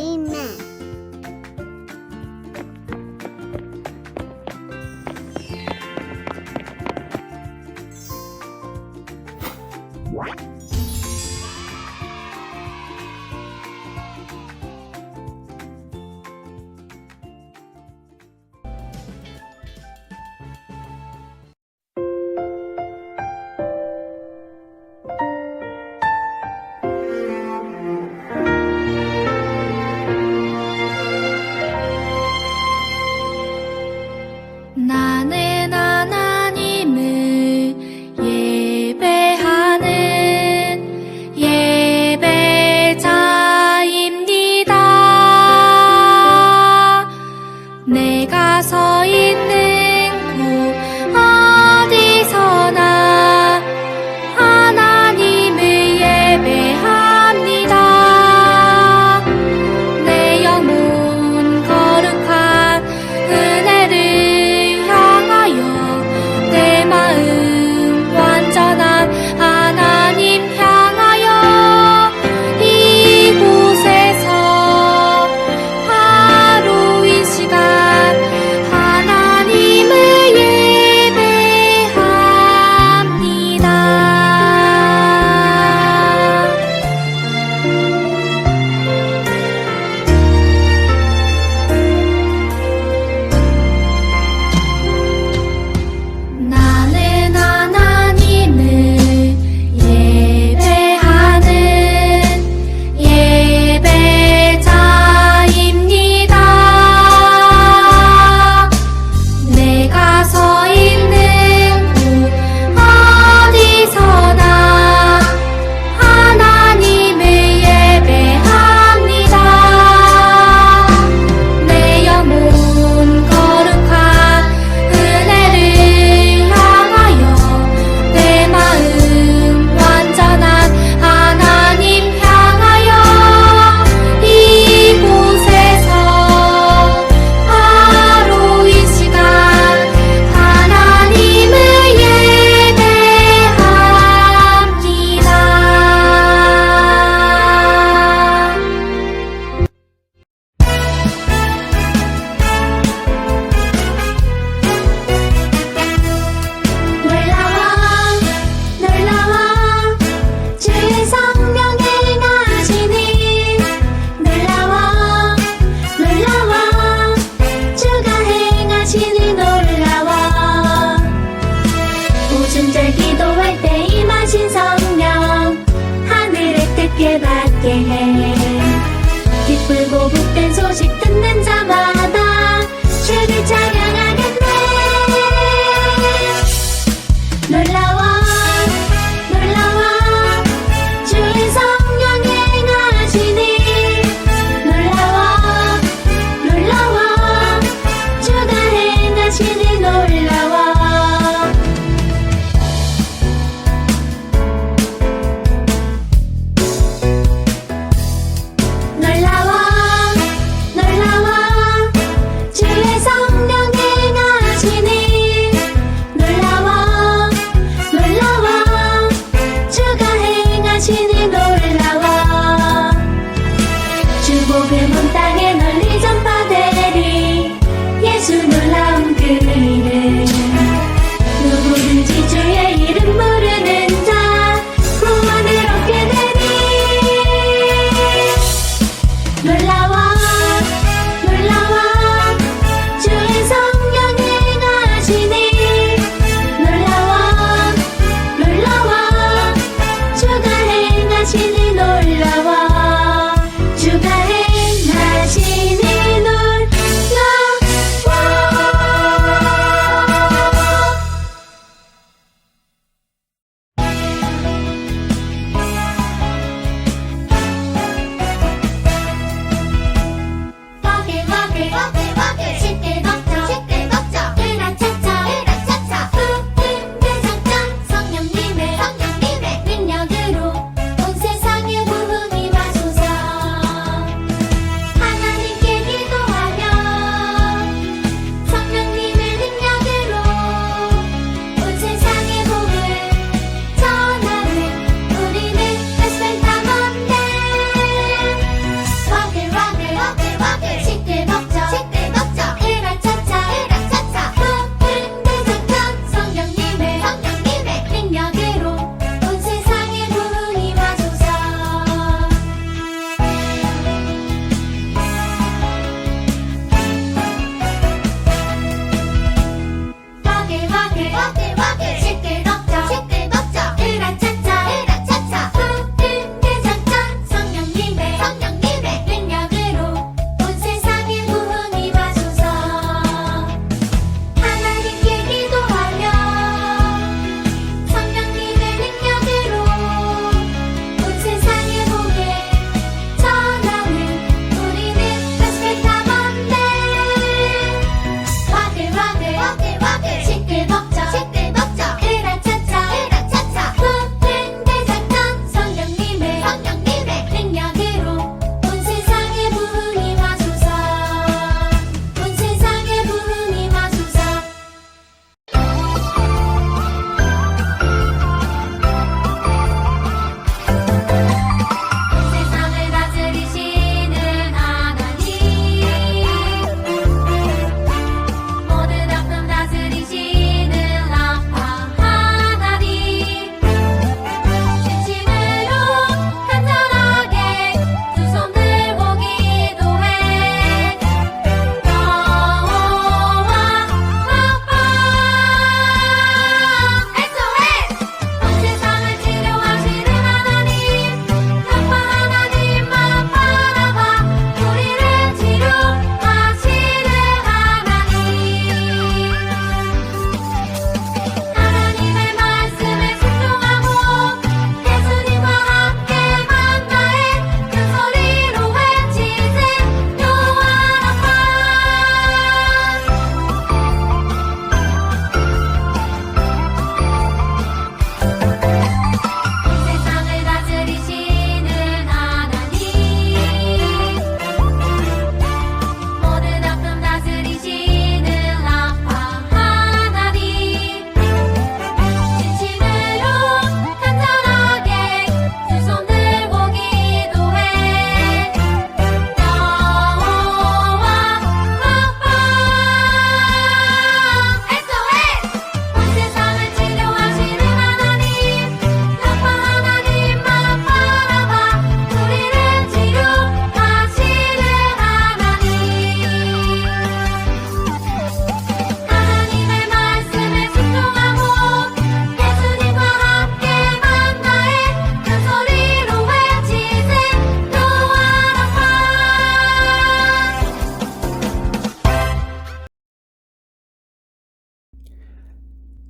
Amen.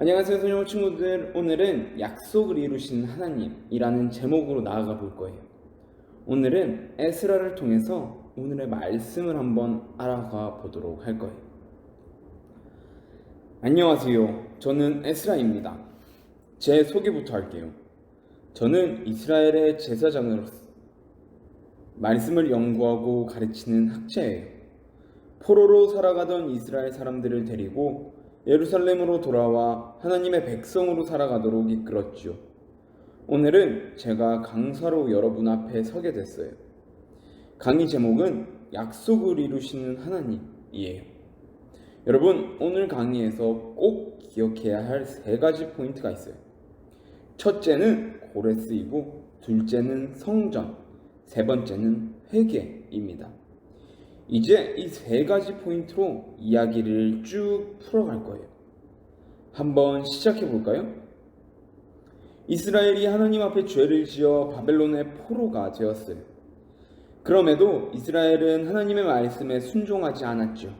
안녕하세요 소녀 친구들. 오늘은 약속을 이루신 하나님이라는 제목으로 나아가 볼 거예요. 오늘은 에스라를 통해서 오늘의 말씀을 한번 알아가 보도록 할 거예요. 안녕하세요. 저는 에스라입니다. 제 소개부터 할게요. 저는 이스라엘의 제사장으로서 말씀을 연구하고 가르치는 학자예요. 포로로 살아가던 이스라엘 사람들을 데리고 예루살렘으로 돌아와 하나님의 백성으로 살아가도록 이끌었죠. 오늘은 제가 강사로 여러분 앞에 서게 됐어요. 강의 제목은 약속을 이루시는 하나님이에요. 여러분, 오늘 강의에서 꼭 기억해야 할 세 가지 포인트가 있어요. 첫째는 고레스이고, 둘째는 성전, 세 번째는 회개입니다. 이제 이 세 가지 포인트로 이야기를 쭉 풀어갈 거예요. 한번 시작해 볼까요? 이스라엘이 하나님 앞에 죄를 지어 바벨론의 포로가 되었어요. 그럼에도 이스라엘은 하나님의 말씀에 순종하지 않았죠.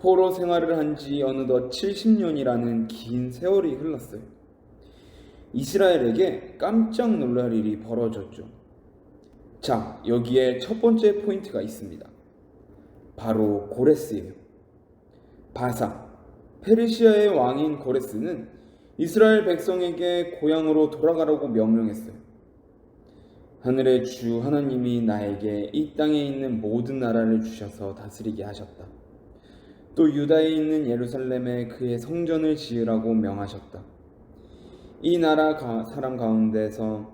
포로 생활을 한 지 어느덧 70년이라는 긴 세월이 흘렀어요. 이스라엘에게 깜짝 놀랄 일이 벌어졌죠. 자, 여기에 첫 번째 포인트가 있습니다. 바로 고레스예요. 바사, 페르시아의 왕인 고레스는 이스라엘 백성에게 고향으로 돌아가라고 명령했어요. 하늘의 주 하나님이 나에게 이 땅에 있는 모든 나라를 주셔서 다스리게 하셨다. 또 유다에 있는 예루살렘에 그의 성전을 지으라고 명하셨다. 이 나라 가, 사람 가운데서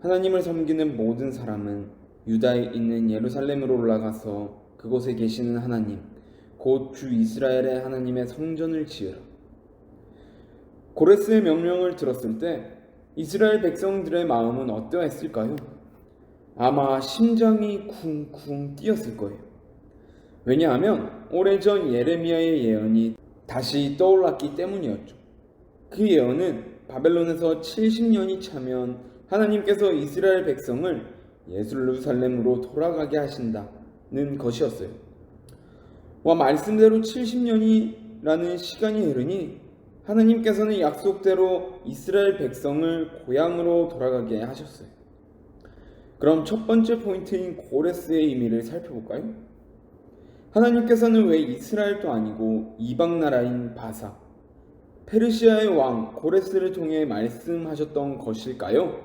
하나님을 섬기는 모든 사람은 유다에 있는 예루살렘으로 올라가서 그곳에 계시는 하나님, 곧 주 이스라엘의 하나님의 성전을 지으라. 고레스의 명령을 들었을 때 이스라엘 백성들의 마음은 어떠했을까요? 아마 심장이 쿵쿵 뛰었을 거예요. 왜냐하면 오래전 예레미야의 예언이 다시 떠올랐기 때문이었죠. 그 예언은 바벨론에서 70년이 차면 하나님께서 이스라엘 백성을 예루살렘으로 돌아가게 하신다 는 것이었어요. 와 말씀대로 70년이라는 시간이 흐르니 하나님께서는 약속대로 이스라엘 백성을 고향으로 돌아가게 하셨어요. 그럼 첫 번째 포인트인 고레스의 의미를 살펴볼까요? 하나님께서는 왜 이스라엘도 아니고 이방 나라인 바사, 페르시아의 왕 고레스를 통해 말씀하셨던 것일까요?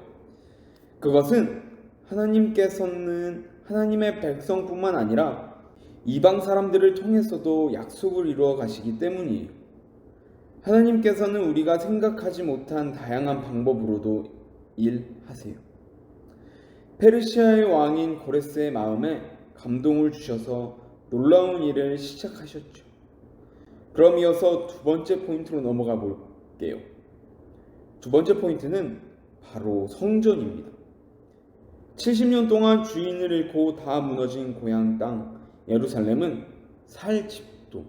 그것은 하나님께서는 하나님의 백성뿐만 아니라 이방 사람들을 통해서도 약속을 이루어 가시기 때문이에요. 하나님께서는 우리가 생각하지 못한 다양한 방법으로도 일하세요. 페르시아의 왕인 고레스의 마음에 감동을 주셔서 놀라운 일을 시작하셨죠. 그럼 이어서 두 번째 포인트로 넘어가 볼게요. 두 번째 포인트는 바로 성전입니다. 70년 동안 주인을 잃고 다 무너진 고향 땅 예루살렘은 살 집도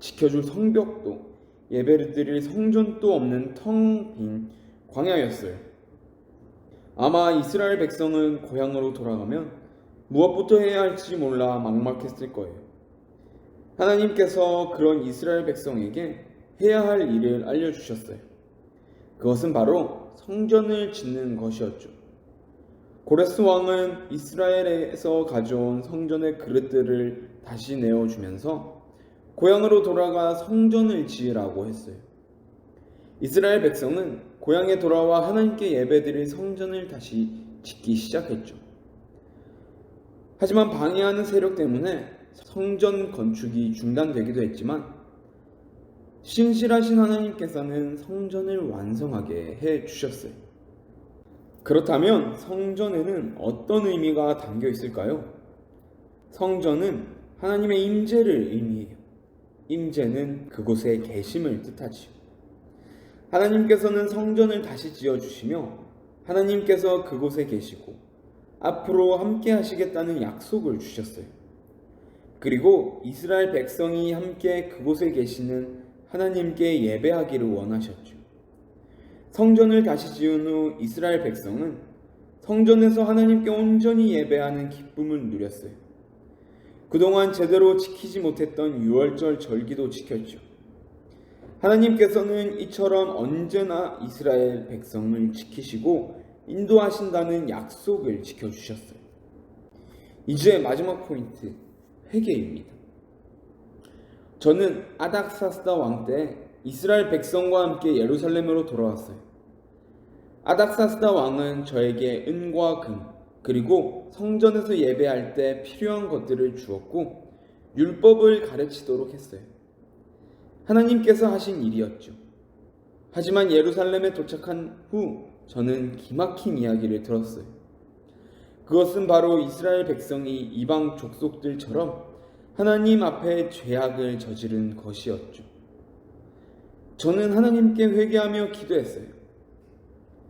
지켜줄 성벽도 예배를 드릴 성전도 없는 텅 빈 광야였어요. 아마 이스라엘 백성은 고향으로 돌아가면 무엇부터 해야 할지 몰라 막막했을 거예요. 하나님께서 그런 이스라엘 백성에게 해야 할 일을 알려주셨어요. 그것은 바로 성전을 짓는 것이었죠. 고레스 왕은 이스라엘에서 가져온 성전의 그릇들을 다시 내어주면서 고향으로 돌아가 성전을 지으라고 했어요. 이스라엘 백성은 고향에 돌아와 하나님께 예배드릴 성전을 다시 짓기 시작했죠. 하지만 방해하는 세력 때문에 성전 건축이 중단되기도 했지만 신실하신 하나님께서는 성전을 완성하게 해 주셨어요. 그렇다면 성전에는 어떤 의미가 담겨 있을까요? 성전은 하나님의 임재를 의미해요. 임재는 그곳에 계심을 뜻하지요. 하나님께서는 성전을 다시 지어 주시며 하나님께서 그곳에 계시고 앞으로 함께 하시겠다는 약속을 주셨어요. 그리고 이스라엘 백성이 함께 그곳에 계시는 하나님께 예배하기를 원하셨죠. 성전을 다시 지은 후 이스라엘 백성은 성전에서 하나님께 온전히 예배하는 기쁨을 누렸어요. 그동안 제대로 지키지 못했던 유월절 절기도 지켰죠. 하나님께서는 이처럼 언제나 이스라엘 백성을 지키시고 인도하신다는 약속을 지켜주셨어요. 이제 마지막 포인트, 회개입니다. 저는 아닥사스다 왕 때 이스라엘 백성과 함께 예루살렘으로 돌아왔어요. 아닥사스다 왕은 저에게 은과 금, 그리고 성전에서 예배할 때 필요한 것들을 주었고, 율법을 가르치도록 했어요. 하나님께서 하신 일이었죠. 하지만 예루살렘에 도착한 후 저는 기막힌 이야기를 들었어요. 그것은 바로 이스라엘 백성이 이방 족속들처럼 하나님 앞에 죄악을 저지른 것이었죠. 저는 하나님께 회개하며 기도했어요.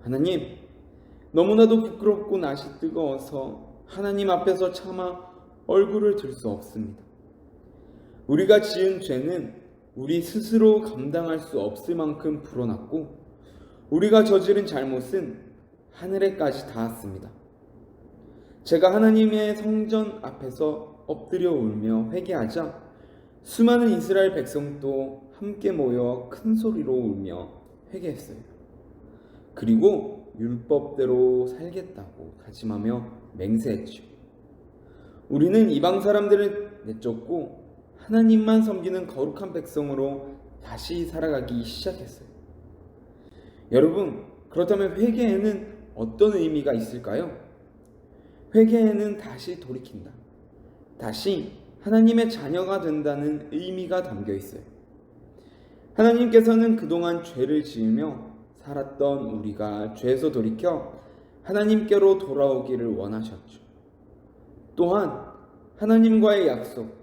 하나님, 너무나도 부끄럽고 낯이 뜨거워서 하나님 앞에서 차마 얼굴을 들 수 없습니다. 우리가 지은 죄는 우리 스스로 감당할 수 없을 만큼 불어났고 우리가 저지른 잘못은 하늘에까지 닿았습니다. 제가 하나님의 성전 앞에서 엎드려 울며 회개하자 수많은 이스라엘 백성도 함께 모여 큰 소리로 울며 회개했어요. 그리고 율법대로 살겠다고 다짐하며 맹세했죠. 우리는 이방 사람들을 내쫓고 하나님만 섬기는 거룩한 백성으로 다시 살아가기 시작했어요. 여러분, 그렇다면 회개에는 어떤 의미가 있을까요? 회개에는 다시 돌이킨다. 다시 하나님의 자녀가 된다는 의미가 담겨 있어요. 하나님께서는 그동안 죄를 지으며 살았던 우리가 죄에서 돌이켜 하나님께로 돌아오기를 원하셨죠. 또한 하나님과의 약속,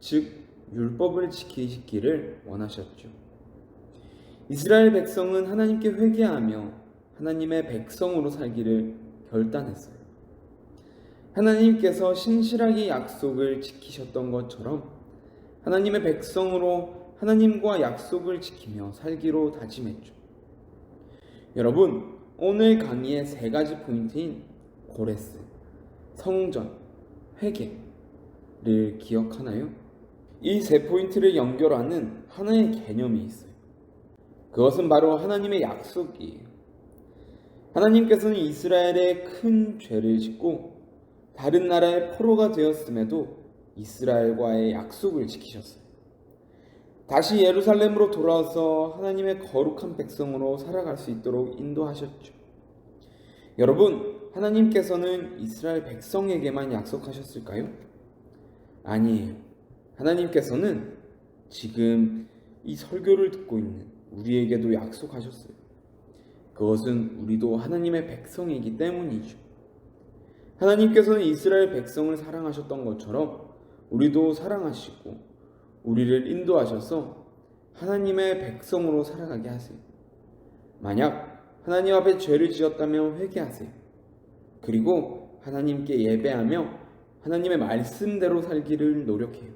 즉 율법을 지키시기를 원하셨죠. 이스라엘 백성은 하나님께 회개하며 하나님의 백성으로 살기를 결단했어요. 하나님께서 신실하게 약속을 지키셨던 것처럼 하나님의 백성으로 하나님과 약속을 지키며 살기로 다짐했죠. 여러분, 오늘 강의의 세 가지 포인트인 고레스, 성전, 회개를 기억하나요? 이 세 포인트를 연결하는 하나의 개념이 있어요. 그것은 바로 하나님의 약속이에요. 하나님께서는 이스라엘의 큰 죄를 짓고 다른 나라의 포로가 되었음에도 이스라엘과의 약속을 지키셨어요. 다시 예루살렘으로 돌아와서 하나님의 거룩한 백성으로 살아갈 수 있도록 인도하셨죠. 여러분, 하나님께서는 이스라엘 백성에게만 약속하셨을까요? 아니에요. 하나님께서는 지금 이 설교를 듣고 있는 우리에게도 약속하셨어요. 그것은 우리도 하나님의 백성이기 때문이죠. 하나님께서는 이스라엘 백성을 사랑하셨던 것처럼 우리도 사랑하시고 우리를 인도하셔서 하나님의 백성으로 살아가게 하세요. 만약 하나님 앞에 죄를 지었다면 회개하세요. 그리고 하나님께 예배하며 하나님의 말씀대로 살기를 노력해요.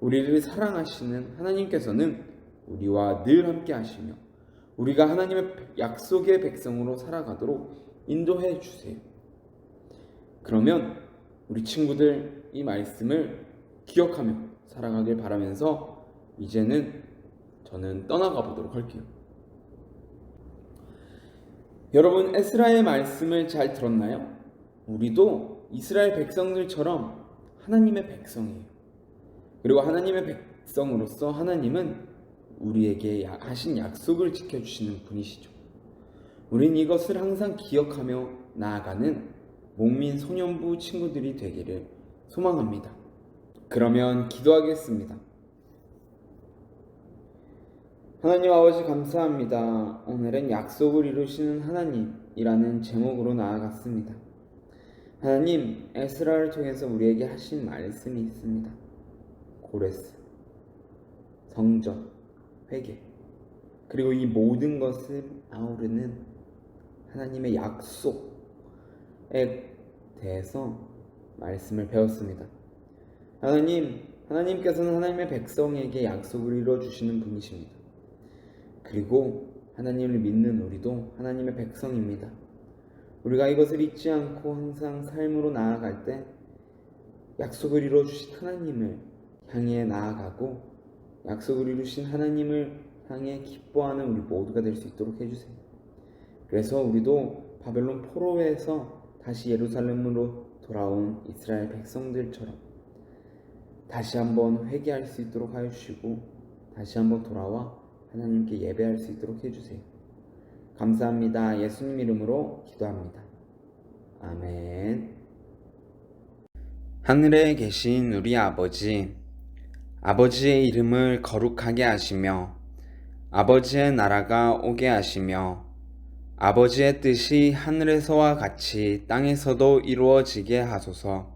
우리를 사랑하시는 하나님께서는 우리와 늘 함께 하시며 우리가 하나님의 약속의 백성으로 살아가도록 인도해 주세요. 그러면 우리 친구들 이 말씀을 기억하며 살아가길 바라면서 이제는 저는 떠나가 보도록 할게요. 여러분 에스라의 말씀을 잘 들었나요? 우리도 이스라엘 백성들처럼 하나님의 백성이에요. 그리고 하나님의 백성으로서 하나님은 우리에게 야- 하신 약속을 지켜주시는 분이시죠. 우린 이것을 항상 기억하며 나아가는 목민 소년부 친구들이 되기를 소망합니다. 그러면 기도하겠습니다. 하나님 아버지 감사합니다. 오늘은 약속을 이루시는 하나님이라는 제목으로 나아갔습니다. 하나님, 에스라를 통해서 우리에게 하신 말씀이 있습니다. 고레스, 성전, 회개, 그리고 이 모든 것을 아우르는 하나님의 약속에 대해서 말씀을 배웠습니다. 하나님, 하나님께서는 하나님의 백성에게 약속을 이루어 주시는 분이십니다. 그리고 하나님을 믿는 우리도 하나님의 백성입니다. 우리가 이것을 잊지 않고 항상 삶으로 나아갈 때 약속을 이루어 주신 하나님을 향해 나아가고 약속을 이루신 하나님을 향해 기뻐하는 우리 모두가 될 수 있도록 해주세요. 그래서 우리도 바벨론 포로에서 다시 예루살렘으로 돌아온 이스라엘 백성들처럼 다시 한번 회개할 수 있도록 하여 주시고 다시 한번 돌아와 하나님께 예배할 수 있도록 해주세요. 감사합니다. 예수님 이름으로 기도합니다. 아멘. 하늘에 계신 우리 아버지, 아버지의 이름을 거룩하게 하시며, 아버지의 나라가 오게 하시며, 아버지의 뜻이 하늘에서와 같이 땅에서도 이루어지게 하소서.